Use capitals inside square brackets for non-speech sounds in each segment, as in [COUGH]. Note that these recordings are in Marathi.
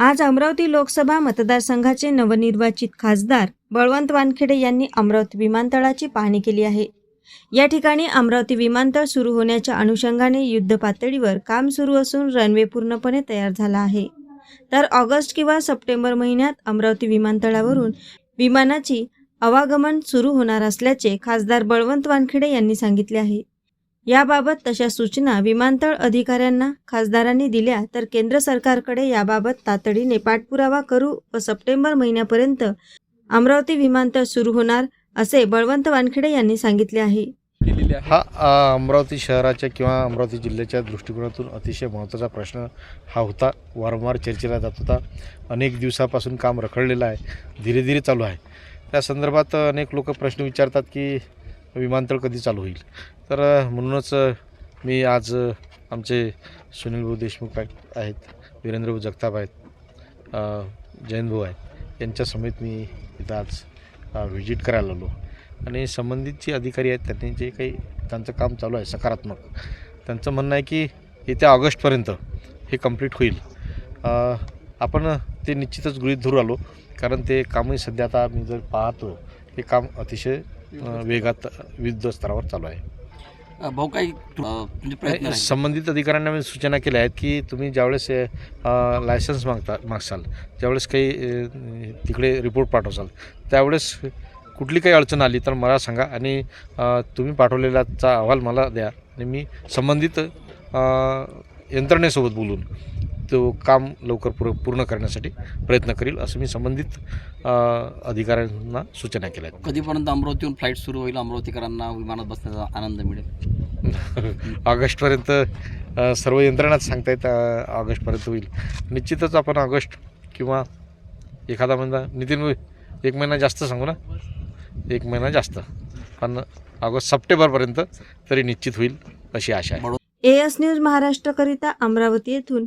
आज अमरावती लोकसभा मतदारसंघाचे नवनिर्वाचित खासदार बळवंत वानखेडे यांनी अमरावती विमानतळाची पाहणी केली आहे. या ठिकाणी अमरावती विमानतळ सुरू होण्याच्या अनुषंगाने युद्ध पातळीवर काम सुरू असून रनवे पूर्णपणे तयार झाला आहे. तर ऑगस्ट किंवा सप्टेंबर महिन्यात अमरावती विमानतळावरून विमानाची आवागमन सुरू होणार असल्याचे खासदार बळवंत वानखेडे यांनी सांगितले आहे. याबाबत तशा सूचना विमानतळ अधिकाऱ्यांना खासदारांनी दिल्या तर केंद्र सरकारकडे याबाबत तातडीने पाठपुरावा करू व सप्टेंबर महिन्यापर्यंत अमरावती विमानतळ सुरू होणार असे बळवंत वानखेडे यांनी सांगितले आहे. हा अमरावती शहराच्या किंवा अमरावती जिल्ह्याच्या दृष्टिकोनातून अतिशय महत्त्वाचा प्रश्न हा होता. वारंवार चर्चेला जात होता. अनेक दिवसापासून काम रखडलेलं आहे. धीरे धीरे चालू आहे. त्या संदर्भात अनेक लोक प्रश्न विचारतात की विमानतळ कधी चालू होईल? तर म्हणूनच मी आज आमचे सुनील भाऊ देशमुख आहेत आहेत जगताप आहेत जयंतभाऊ आहेत यांच्या समेत मी इथं आज व्हिजिट करायला आलो. आणि संबंधित जे अधिकारी आहेत त्यांनी जे काही त्यांचं काम चालू आहे सकारात्मक त्यांचं म्हणणं आहे की येत्या ऑगस्टपर्यंत हे कंप्लीट होईल. आपण ते निश्चितच गृहीत धरू आलो कारण ते कामही सध्या आता मी जर पाहतो हे काम अतिशय वेगात विविध स्तरावर चालू आहे भाऊ काही म्हणजे प्रयत्न. संबंधित अधिकाऱ्यांना मी सूचना केल्या आहेत की तुम्ही ज्यावेळेस लायसन्स मागता मागसाल ज्यावेळेस काही तिकडे रिपोर्ट पाठवसाल त्यावेळेस कुठली काही अडचण आली तर मला सांगा आणि तुम्ही पाठवलेलाचा अहवाल मला द्या आणि मी संबंधित यंत्रणेसोबत बोलून तो काम लवकर पूर पूर्ण करण्यासाठी प्रयत्न करील असं मी संबंधित अधिकाऱ्यांना सूचना केल्या आहेत. कधीपर्यंत अमरावतीहून फ्लाईट सुरू होईल अमरावतीकरांना विमानात बसण्याचा आनंद मिळेल? [LAUGHS] ऑगस्टपर्यंत सर्व यंत्रणाच सांगतायत ऑगस्टपर्यंत होईल. निश्चितच आपण ऑगस्ट किंवा एखादा महिना नितीन एक महिना जास्त सांगू ना? एक महिना जास्त. पण ऑगस्ट सप्टेंबरपर्यंत तरी निश्चित होईल अशी आशा आहे. ए एस न्यूज महाराष्ट्रकरिता अमरावती येथून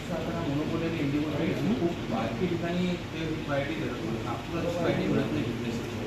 फ्लाईटचा आता आणि इंडिगो खूप बाकी ठिकाणी ते फ्लाईट नागपुरात फ्लाईट मिळत नाही